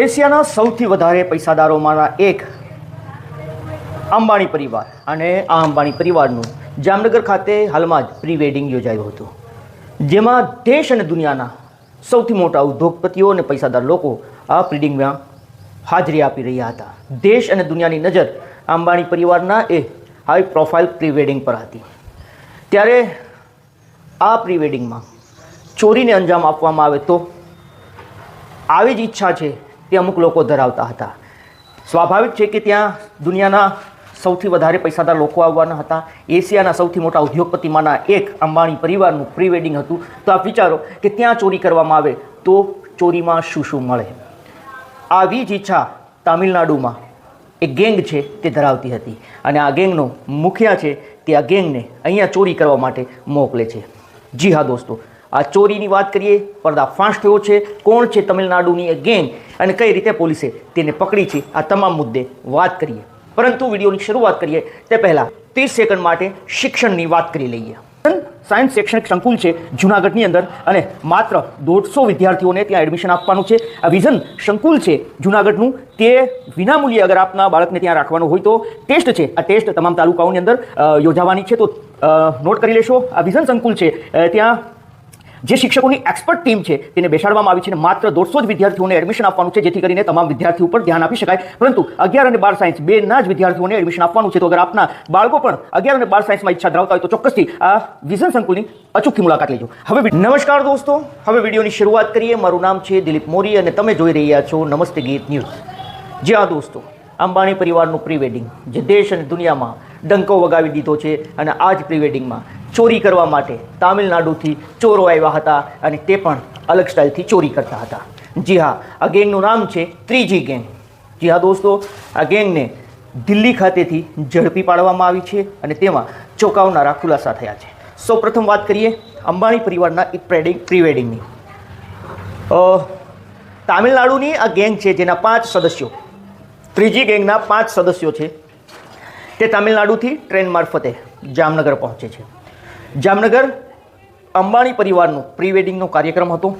એશિયાના સૌથી વધારે પૈસાદારોમાંના એક અંબાણી પરિવાર અને આ અંબાણી પરિવારનું જામનગર ખાતે હાલમાં જ પ્રી વેડિંગ યોજાયું હતું. જેમાં દેશ અને દુનિયાના સૌથી મોટા ઉદ્યોગપતિઓ અને પૈસાદાર લોકો આ પ્રિડિંગમાં હાજરી આપી રહ્યા હતા. દેશ અને દુનિયાની નજર અંબાણી પરિવારના એ હાઈ પ્રોફાઇલ પ્રી વેડિંગ પર હતી. ત્યારે આ પ્રી વેડિંગમાં ચોરીને અંજામ આપવામાં આવે તો આવી જ ઈચ્છા છે તે અમુક લોકો ધરાવતા હતા. સ્વાભાવિક છે કે ત્યાં દુનિયાના સૌથી વધારે પૈસાદાર લોકો આવવાના હતા. એશિયાના સૌથી મોટા ઉદ્યોગપતિમાંના એક અંબાણી પરિવારનું પ્રી વેડિંગ હતું. તો આપ વિચારો કે ત્યાં ચોરી કરવામાં આવે તો ચોરીમાં શું શું મળે? આવી જ ઈચ્છા તામિલનાડુમાં એક ગેંગ છે તે ધરાવતી હતી. અને આ ગેંગનો મુખિયા છે તે આ ગેંગને અહીંયા ચોરી કરવા માટે મોકલે છે. જી હા દોસ્તો આ ચોરીની વાત કરીએ પર્દાફાશ થયો છે. કોણ છે તમિલનાડુની એ ગેંગ અને કઈ રીતે પોલીસે તેને પકડી છે? આ તમામ મુદ્દે વાત કરીએ. પરંતુ વિડીયોની શરૂઆત કરીએ તે પહેલાં ત્રીસ સેકન્ડ માટે શિક્ષણની વાત કરી લઈએ. સાયન્સ શૈક્ષણિક સંકુલ છે જુનાગઢની અંદર અને માત્ર દોઢસો વિદ્યાર્થીઓને ત્યાં એડમિશન આપવાનું છે. આ વિઝન સંકુલ છે જુનાગઢનું. તે વિનામૂલ્યે અગર આપના બાળકને ત્યાં રાખવાનું હોય તો ટેસ્ટ છે. આ ટેસ્ટ તમામ તાલુકાઓની અંદર યોજાવાની છે. તો નોટ કરી લેશો. આ વિઝન સંકુલ છે. ત્યાં જે શિક્ષકોની એક્સપર્ટ ટીમ છે, તેને બેસાડવામાં આવી છે અને માત્ર દોઢસો જ વિદ્યાર્થીઓને એડમિશન આપવાનું છે, જેથી કરીને તમામ વિદ્યાર્થીઓ ઉપર ધ્યાન આપી શકાય. પરંતુ અગિયાર અને બાર સાયન્સ બેના જ વિદ્યાર્થીઓને એડમિશન આપવાનું છે, તો અગર આપના બાળકો પણ અગિયાર અને બાર સાયન્સમાં ઈચ્છા ધરાવતા હોય તો ચોક્કસથી આ વિઝન સંકુલની અચૂકી મુલાકાત લેજો. હવે નમસ્કાર દોસ્તો. હવે વિડીયોની શરૂઆત કરીએ. મારું નામ છે દિલીપ મોરી અને તમે જોઈ રહ્યા છો નમસ્તે ગીત ન્યૂઝ. જી હા દોસ્તો. અંબાણી પરિવારનું પ્રી વેડિંગ જે દેશ અને દુનિયામાં ડંકો વગાવી દીધો છે અને આ જ પ્રી વેડિંગમાં ચોરી કરવા માટે તામિલનાડુથી ચોરો આવ્યા હતા અને તે પણ અલગ સ્ટાઇલથી ચોરી કરતા હતા. જી હા, આ ગેંગનું નામ છે ત્રીજી ગેંગ. જી હા દોસ્તો, આ ગેંગને દિલ્હી ખાતેથી ઝડપી પાડવામાં આવી છે અને તેમાં ચોંકાવનારા ખુલાસા થયા છે. સૌપ્રથમ વાત કરીએ અંબાણી પરિવારના એક પ્રેડિંગ પ્રી વેડિંગની તામિલનાડુની આ ગેંગ છે જેના પાંચ સદસ્યો. ત્રીજી ગેંગના પાંચ સદસ્યો છે. તે તામિલનાડુથી ટ્રેન મારફતે જામનગર પહોંચે છે. જામનગર અંબાણી પરિવારનો પ્રી વેડિંગનો કાર્યક્રમ હતો.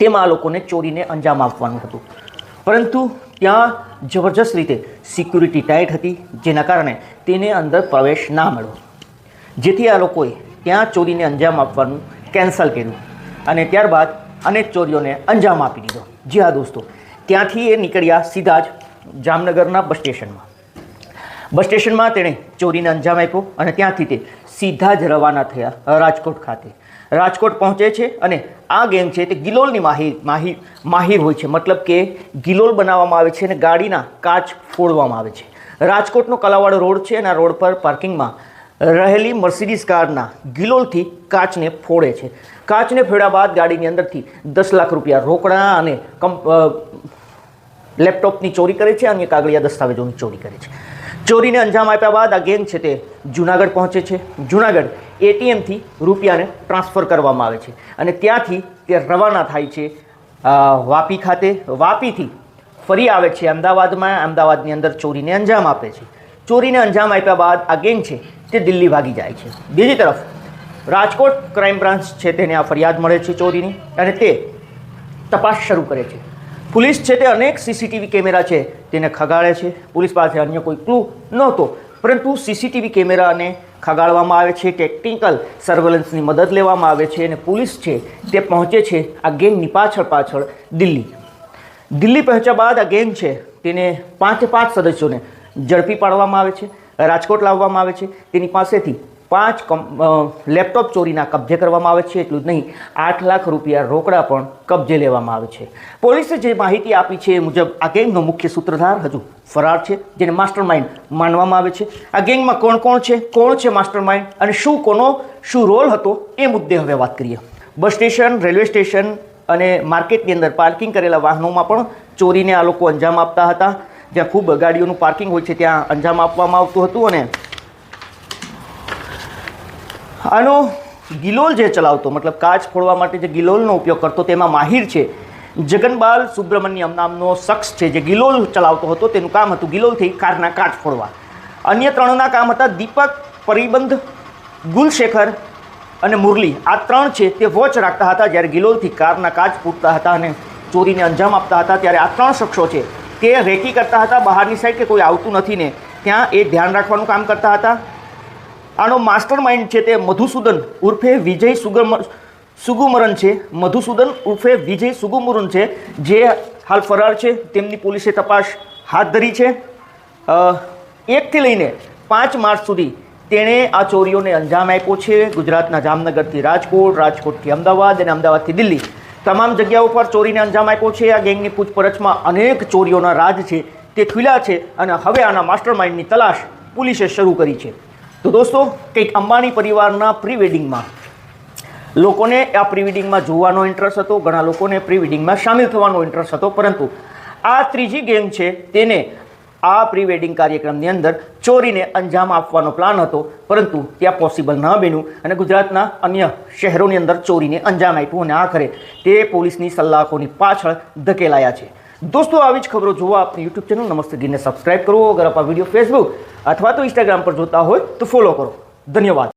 તેમાં આ લોકોને ચોરીને અંજામ આપવાનું હતું. પરંતુ ત્યાં જબરજસ્ત રીતે સિક્યુરિટી ટાઈટ હતી, જેના કારણે તેને અંદર પ્રવેશ ના મળ્યો. જેથી આ લોકોએ ત્યાં ચોરીને અંજામ આપવાનું કેન્સલ કર્યું અને ત્યારબાદ અનેક ચોરીઓને અંજામ આપી દીધો. જી હા દોસ્તો, ત્યાંથી એ નીકળ્યા સીધા જ જામનગરના બસ સ્ટેશનમાં. બસ સ્ટેશનમાં તેણે ચોરીને અંજામ આપ્યો અને ત્યાંથી તે સીધા જ રવાના થયા રાજકોટ ખાતે. રાજકોટ પહોંચે છે અને આ ગેંગ છે તે ગિલોલની માહિર માહિર માહિર હોય છે. મતલબ કે ગિલોલ બનાવવામાં આવે છે અને ગાડીના કાચ ફોડવામાં આવે છે. રાજકોટનો કલાવાડો રોડ છે અને આ રોડ પર પાર્કિંગમાં રહેલી મર્સિડીઝ કારના ગિલોલથી કાચને ફોડે છે. કાચને ફોડ્યા બાદ ગાડીની અંદરથી દસ લાખ રૂપિયા રોકડા અને લેપટોપની ચોરી કરે છે અને કાગળિયા દસ્તાવેજોની ચોરી કરે છે. ચોરીને અંજામ આપ્યા બાદ આ ગેંગ છે તે જુનાગઢ પહોંચે છે. જુનાગઢ એટીએમથી રૂપિયાને ટ્રાન્સફર કરવામાં આવે છે. અને ત્યાંથી તે રવાના થાય છે વાપી ખાતે. વાપીથી ફરી આવે છે અમદાવાદમાં. અમદાવાદની અંદર ચોરીને અંજામ આપે છે. ચોરીને અંજામ આપ્યા બાદ આ ગેંગ છે તે દિલ્હી ભાગી જાય છે. બીજી તરફ રાજકોટ ક્રાઇમ બ્રાન્ચ છે તેને આ ફરિયાદ મળે છે ચોરીની. અને તે તપાસ શરૂ કરે છે. પોલીસ છે તે અનેક સીસીટીવી કેમેરા છે તેને ખગાડે છે. પોલીસ પાસે અન્ય કોઈ ક્લુ નહોતો. પરંતુ સીસીટીવી કેમેરાને ખગાડવામાં આવે છે ટેકનિકલ સર્વેલન્સની મદદ લેવામાં આવે છે અને પોલીસ છે તે પહોંચે છે આ ગેંગની પાછળ પાછળ દિલ્હી. દિલ્હી પહોંચ્યા બાદ આ ગેંગ છે તેને પાંચે પાંચ સદસ્યોને ઝડપી પાડવામાં આવે છે, રાજકોટ લાવવામાં આવે છે. તેની પાસેથી પાંચ લેપટોપ ચોરીના કબજે કરવામાં આવે છે, એટલું જ નહીં, આઠ લાખ રૂપિયા રોકડા પણ કબજે લેવામાં આવે છે. પોલીસે જે માહિતી આપી છે એ મુજબ આ ગેંગનો મુખ્ય સૂત્રધાર હજુ ફરાર છે, જેને માસ્ટર માઇન્ડ માનવામાં આવે છે. આ ગેંગમાં કોણ કોણ છે? કોણ છે માસ્ટર માઇન્ડ અને શું કોનો, શું રોલ હતો? એ મુદ્દે હવે વાત કરીએ. બસ સ્ટેશન, રેલવે સ્ટેશન અને માર્કેટની અંદર પાર્કિંગ કરેલા વાહનોમાં પણ ચોરીને આ લોકો અંજામ આપતા હતા. જ્યાં ખૂબ ગાડીઓનું પાર્કિંગ હોય છે, ત્યાં અંજામ આપવામાં આવતું હતું અને આનો ગિલોલ જે ચલાવતો, મતલબ કાચ ફોડવા માટે જે ગિલોલનો ઉપયોગ કરતો, તેમાં માહિર છે. જગનબાલ સુબ્રમણ્યમ નામનો શખ્સ છે જે ગિલોલ ચલાવતો હતો, તેનું કામ હતું ગિલોલથી કારના કાચ ફોડવા. અન્ય ત્રણના કામ હતા દીપક, પરિબંધ, ગુલશેખર અને મુરલી. આ ત્રણ છે તે વોચ રાખતા હતા જ્યારે ગિલોલથી કારના કાચ ફૂટતા હતા અને ચોરીને અંજામ આપતા હતા, ત્યારે આ ત્રણ શખ્સો છે તે રેકી કરતા હતા બહારની સાઈડ કે કોઈ આવતું નથી ને, ત્યાં એ ધ્યાન રાખવાનું કામ કરતા હતા. આનો માસ્ટર માઇન્ડ છે તે મધુસૂદન ઉર્ફે વિજય સુગમ સુગુમરન છે. મધુસૂદન ઉર્ફે વિજય સુગુમરન છે, જે હાલ ફરાર છે. તેમની પોલીસે તપાસ હાથ ધરી છે. એકથી લઈને પાંચ માર્ચ સુધી તેણે આ ચોરીઓને અંજામ આપ્યો છે. ગુજરાતના જામનગરથી રાજકોટ, રાજકોટથી અમદાવાદ અને અમદાવાદથી દિલ્હી. તમામ જગ્યાઓ પર ચોરીને અંજામ આપ્યો છે. આ ગેંગની પૂછપરછમાં અનેક ચોરીઓના રાજ છે. તે ખુલ્યા છે અને હવે આના માસ્ટર માઇન્ડની તલાશ પોલીસે શરૂ કરી છે. તો દોસ્તો, કંઈક અંબાણી પરિવારના પ્રી વેડિંગમાં લોકોને આ પ્રી વેડિંગમાં જોવાનો ઇન્ટરેસ્ટ હતો, ઘણા લોકોને પ્રી વેડિંગમાં સામેલ થવાનો ઇન્ટરેસ્ટ હતો, પરંતુ આ ત્રીજી ગેંગ છે તેને આ પ્રી વેડિંગ કાર્યક્રમની અંદર ચોરીને અંજામ આપવાનો પ્લાન હતો, પરંતુ ત્યાં પોસિબલ ન બન્યું અને ગુજરાતના અન્ય શહેરોની અંદર ચોરીને અંજામ આપ્યું અને આખરે તે પોલીસની સલાહકોની પાછળ ધકેલાયા છે. દોસ્તો, આવી જ ખબરો જોવા આપણી યુટ્યુબ ચેનલ નમસ્તે ગીરને સબસ્ક્રાઇબ કરો અગર આપ વીડિયો ફેસબુક અથવા તો ઇન્સ્ટાગ્રામ પર જોતા હોય તો ફોલો કરો. ધન્યવાદ.